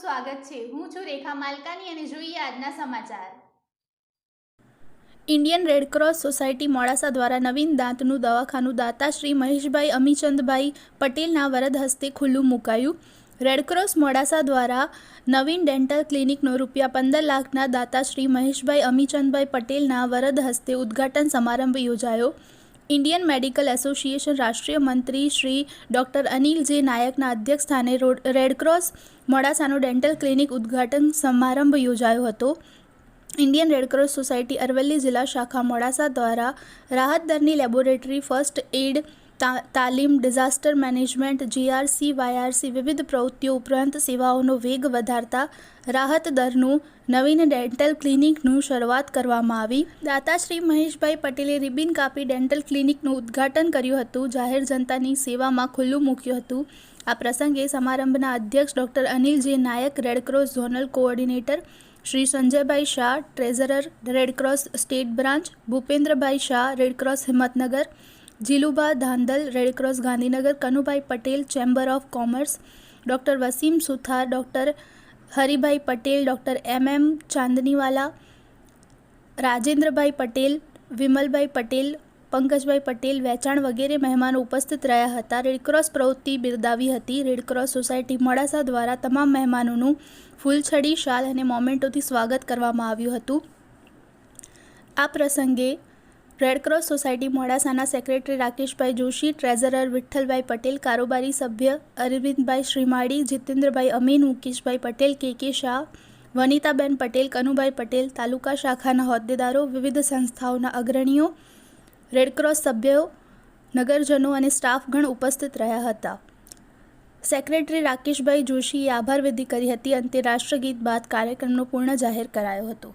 સ્વાગત છે. હું છું રેખા માલકાની અને જોઈએ આજના સમાચાર. ઇન્ડિયન રેડક્રોસ સોસાયટી મોડાસા દ્વારા નવીન દાંતનું દવાખાનું દાતા શ્રી મહેશભાઈ અમીચંદભાઈ પટેલના વરદ હસ્તે ખુલ્લું મુકાયું. રેડક્રોસ મોડાસા દ્વારા નવીન ડેન્ટલ ક્લિનિકનો રૂપિયા પંદર લાખના દાતા શ્રી મહેશભાઈ અમીચંદભાઈ પટેલના વરદ હસ્તે ઉદ્ઘાટન સમારંભ યોજાયો. ઇન્ડિયન મેડિકલ એસોસિએશન રાષ્ટ્રીય મંત્રી શ્રી ડૉક્ટર અનિલ જે નાયકના અધ્યક્ષસ્થાને રોડ રેડક્રોસ મોડાસાનો ડેન્ટલ ક્લિનિક ઉદ્ઘાટન સમારંભ યોજાયો હતો. ઇન્ડિયન રેડક્રોસ સોસાયટી અરવલ્લી જિલ્લા શાખા મોડાસા દ્વારા રાહત દરની લેબોરેટરી ફર્સ્ટ એડ તાલીમ ડિઝાસ્ટર મેનેજમેન્ટ, જીઆરસી, વાયઆરસી વિવિધ પ્રવૃત્તિઓ ઉપરાંત સેવાઓનો વેગ વધારતા રાહત દરનું નવીન ડેન્ટલ ક્લિનિકનું શરૂઆત કરવામાં આવી. દાતાશ્રી મહેશભાઈ પટેલે રિબિન કાપી ડેન્ટલ ક્લિનિકનું ઉદ્ઘાટન કર્યું હતું. જાહેર જનતાની સેવામાં ખુલ્લું મૂક્યું હતું. આ પ્રસંગે સમારંભના અધ્યક્ષ doctor Anil J Nayak Red Cross zonal coordinator Shri Sanjaybhai Shah, treasurer Red Cross state branch, Bhupendrabhai Shah Red Cross Himmatnagar Jiluba Dhandhal Red Cross Gandhinagar, Kanubhai Patel chamber of commerce doctor Wasim Suthar doctor Haribhai Patel doctor M M Chandniwala, Rajendrabhai Patel, Vimalbhai Patel, Pankajbhai Patel, વેચાણ વગેરે મહેમાનો ઉપસ્થિત રહ્યા હતા. Red Cross પ્રવૃત્તિ બિરદાવી હતી. Red Cross society Modasa દ્વારા તમામ મહેમાનોનું ફૂલછડી, શાલ અને મોમેન્ટોથી સ્વાગત કરવામાં આવ્યું હતું. આ પ્રસંગે રેડક્રોસ સોસાયટી મોડાસાના સેક્રેટરી રાકેશભાઈ જોશી, ટ્રેઝરર વિઠ્ઠલભાઈ પટેલ, કારોબારી સભ્ય અરવિંદભાઈ શ્રીમાળી, જીતેન્દ્રભાઈ અમીન, મુકેશભાઈ પટેલ, કે કે શાહ, વનિતાબેન પટેલ, કનુભાઈ પટેલ, તાલુકા શાખાના હોદ્દેદારો, વિવિધ સંસ્થાઓના અગ્રણીઓ રેડક્રોસ સભ્યો, નગરજનો અને સ્ટાફગણ ઉપસ્થિત રહ્યા હતા. સેક્રેટરી રાકેશભાઈ જોશીએ આભાર વિધિ કરી હતી. અંતે રાષ્ટ્રગીત બાદ કાર્યક્રમનો પૂર્ણ જાહેર કરાયો હતો.